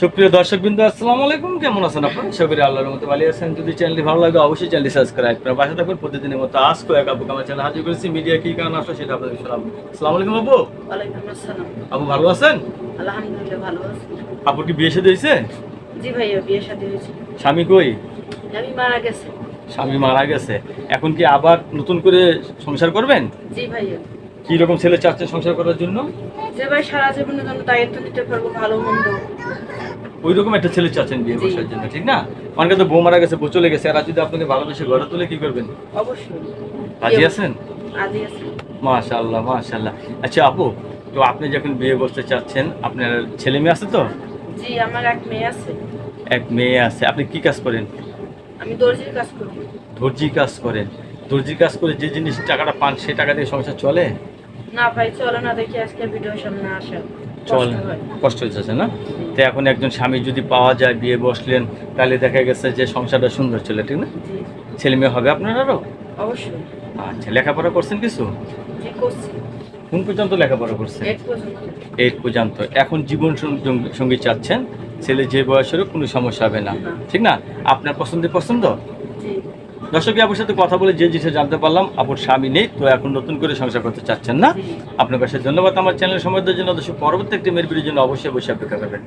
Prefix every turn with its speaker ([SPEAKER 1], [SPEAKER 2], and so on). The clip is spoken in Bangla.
[SPEAKER 1] সুপ্রিয় দর্শক বিন্দু আসসালামু আলাইকুম। কেমন আছেন আপনারা? সবাই আল্লাহর মতো ভালো আছেন। যদি চ্যানেলটি ভালো লাগে অবশ্যই চ্যানেলটি সাবস্ক্রাইব করে পাশে থাকবেন প্রতিদিনের মতো আজ কয়েক আপু আমার চ্যানেল হাজির করেছি। মিডিয়া কি কারণ আসলো সেটা আপনাদের সালাম আসসালামু আলাইকুম আপু।
[SPEAKER 2] আসসালাম।
[SPEAKER 1] আপু ভালো আছেন?
[SPEAKER 2] আলহামদুলিল্লাহ ভালো আছি।
[SPEAKER 1] আপুর কি বিয়ে সাথে হয়েছে?
[SPEAKER 2] জি ভাইয়া বিয়ে শাদী হয়েছে।
[SPEAKER 1] স্বামী কই?
[SPEAKER 2] আমি মারা গেছে।
[SPEAKER 1] স্বামী মারা গেছে। এখন কি আবার নতুন করে সংসার করবেন?
[SPEAKER 2] জি ভাইয়া।
[SPEAKER 1] কি রকম ছেলে চাচ্ছেন সংসার করার জন্য?
[SPEAKER 2] যে ভাই সারা জীবনের জন্য দায়িত্ব নিতে পারব ভালো মন্দ।
[SPEAKER 1] ওই রকম একটা ছেলে চাচ্ছেন বিয়ে বসার জন্য ঠিক না? অনেকে তো বউ মারা গেছে বউ চলে গেছে আর যদি আপনাকে ভালোবেসে ঘরে তুলে কি করবেন?
[SPEAKER 2] অবশ্যই।
[SPEAKER 1] রাজি আছেন?
[SPEAKER 2] আজই আছে।
[SPEAKER 1] মাশাআল্লাহ মাশাআল্লাহ। আচ্ছা আপু তো আপনি যখন বিয়ে করতে চাচ্ছেন আপনার ছেলে মেয়ে আছে তো?
[SPEAKER 2] জি আমার এক মেয়ে আছে।
[SPEAKER 1] এক মেয়ে আছে। আপনি কি কাজ করেন?
[SPEAKER 2] আমি দর্জির কাজ করি।
[SPEAKER 1] দর্জি কাজ করেন। দর্জি কাজ করে যে জিনিস টাকাটা পান সে টাকা দিয়ে সংসার চলে?
[SPEAKER 2] না ভাই চলো না দেখি আজকে ভিডিওর সামনে আসা।
[SPEAKER 1] চলে
[SPEAKER 2] কষ্ট
[SPEAKER 1] হচ্ছে না? তো এখন একজন স্বামী যদি পাওয়া যায় বিয়ে বসলেন তাহলে দেখা গেছে যে সংসারটা সুন্দর চলে ঠিক না? ছেলে মেয়ে হবে আপনারাও
[SPEAKER 2] অবশ্যই।
[SPEAKER 1] আচ্ছা লেখাপড়া করছেন কিছু? কোন পর্যন্ত লেখাপড়া করছেন?
[SPEAKER 2] এইট পর্যন্ত।
[SPEAKER 1] এখন জীবন সঙ্গী চাচ্ছেন ছেলে যে বয়সেরও কোনো সমস্যা হবে না। ঠিক না? আপনার পছন্দের পছন্দ? দর্শক আপনার সাথে কথা বলে যে জিনিসটা জানতে পারলাম আপনার স্বামী নেই, তো এখন নতুন করে সংসার করতে চাচ্ছেন না। আপনার কাছে ধন্যবাদ। আমার চ্যানেল সময় দেওয়ার জন্য দর্শক পরবর্তী একটি মেয়ের জন্য অবশ্যই অবশ্যই অপেক্ষা করবেন।